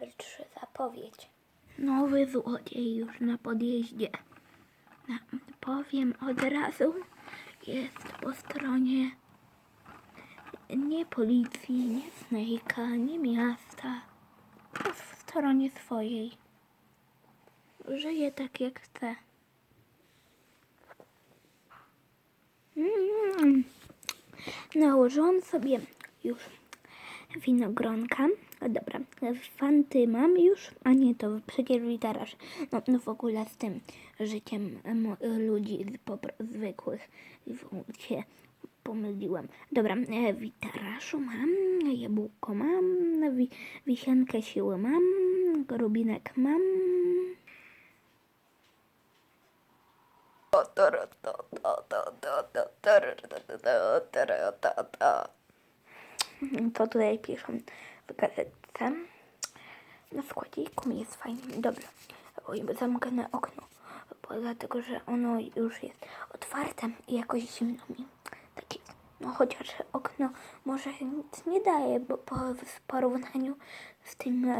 wystarczy zapowiedź. Nowy złodziej już na podjeździe. Powiem od razu, jest po stronie nie policji, nie Snake'a, nie miasta, w stronie swojej. Żyje tak jak chce. Mm. Nałożyłam sobie już winogronka. O, dobra, fanty mam już, a nie to przecież witaraż. No, no w ogóle z tym życiem ludzi zwykłych się pomyliłam. Dobra, e, witarażu mam, jabłko mam, wi- wisienkę siły mam, rubinek mam. To tutaj piszą gazetce. Na składziku jest fajnie. Dobra. Oj, zamknę okno. Bo dlatego, że ono już jest otwarte i jakoś zimno mi. Tak jest. No chociaż okno może nic nie daje, bo po, w porównaniu z tymi e,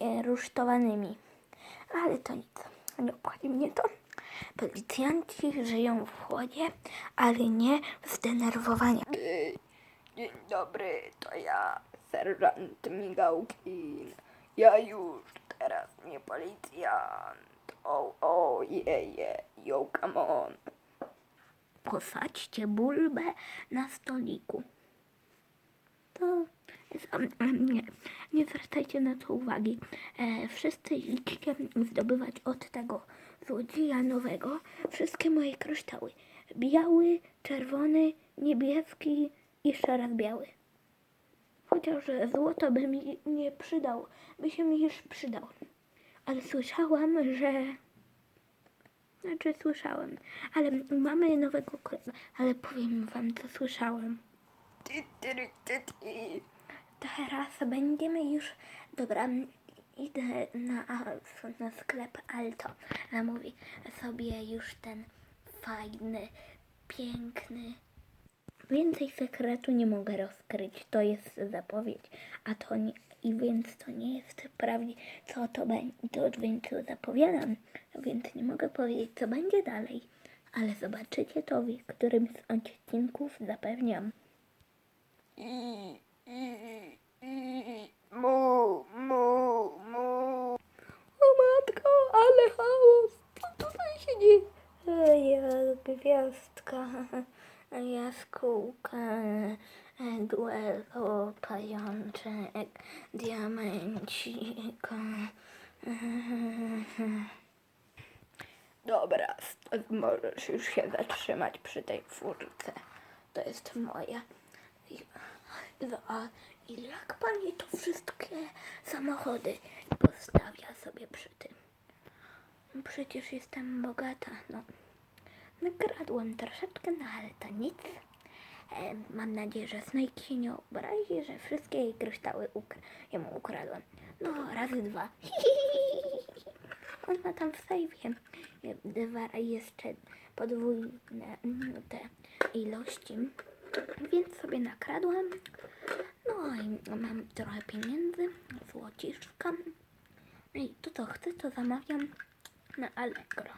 e, rusztowanymi. Ale to nic. Nie obchodzi mnie to. Policjanci żyją w chłodzie, ale nie w zdenerwowaniu. Dzień dobry, to ja, serżant Migałkin. Ja już teraz nie policjant. O, o, je, je, yo, come on. posadźcie bulbę na stoliku. To nie, nie zwracajcie na to uwagi. E, wszyscy idźcie zdobywać od tego złodzieja nowego wszystkie moje kryształy. Biały, czerwony, niebieski i jeszcze raz biały. Chociaż złoto by mi nie przydał, by się mi już przydał. Ale słyszałam, że znaczy słyszałem, ale mamy nowego króla. Ale powiem wam, co słyszałem. Teraz będziemy już... Dobra, idę na, na sklep Alto. Zamówi sobie już ten fajny, piękny... Więcej sekretu nie mogę rozkryć, to jest zapowiedź, a to nie, i więc to nie jest prawdziwe, co to będzie, to więc zapowiadam, więc nie mogę powiedzieć, co będzie dalej, ale zobaczycie to w którymś z odcinków, zapewniam. Mu, mu, mu. O matko, ale chaos. Co tutaj się dzieje? Ja gwiazdka, jaskółka, duelo, pajączek, diamencik. Dobra, możesz już się zatrzymać przy tej furce. To jest moja. I, i jak pani to wszystkie samochody postawia sobie przy tym? Przecież jestem bogata, no. Nakradłam troszeczkę, no ale to nic. E, mam nadzieję, że Snake się nie obrazi, że wszystkie jej kryształy ukra- jemu ukradłam. No, razy dwa. On ma tam w sejfie e, dwa jeszcze podwójne mm, te ilości. Więc sobie nakradłam. No i mam trochę pieniędzy, złociszka. No I to co chcę, to zamawiam na Allegro.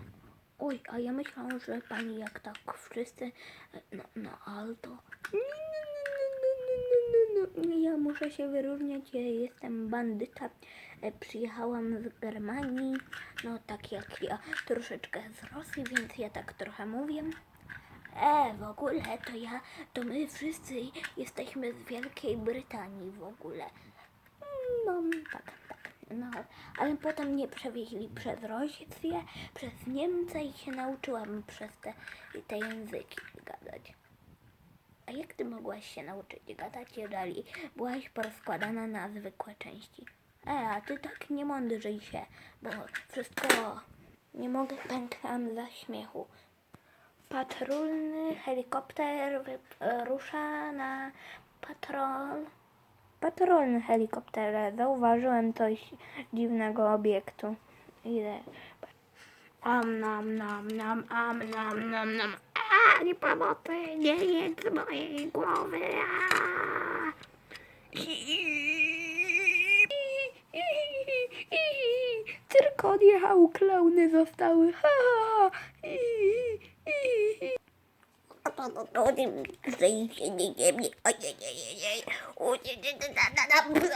Oj, a ja myślałam, że pani jak tak wszyscy e, no, no Alto. Nie. Ja muszę się wyróżniać, ja jestem bandyta. E, Przyjechałam z Germanii, no tak jak ja, troszeczkę z Rosji, więc ja tak trochę mówię. E, w ogóle to ja, to my wszyscy jesteśmy z Wielkiej Brytanii w ogóle. No, tak, tak. No, ale potem mnie przewieźli przez Rosję, przez Niemcy i się nauczyłam przez te, te języki gadać. A jak ty mogłaś się nauczyć gadać, jeżeli byłaś porozkładana na zwykłe części? E, a ty tak nie mądrzyj się, bo wszystko nie mogę, pękam za śmiechu. Patrolny helikopter e, rusza na patrol. Patrolny helikopter. Zauważyłem coś dziwnego obiektu. Idę. Am nam nam nam am nam nam nam. A, nie pomocy, nie jedz mojej głowy. A. Wszystko odjechało, klauny zostały. Ha, ha, ha. 我的抖音谁谁谁谁比？哎呀呀呀！我天天天天天天不玩。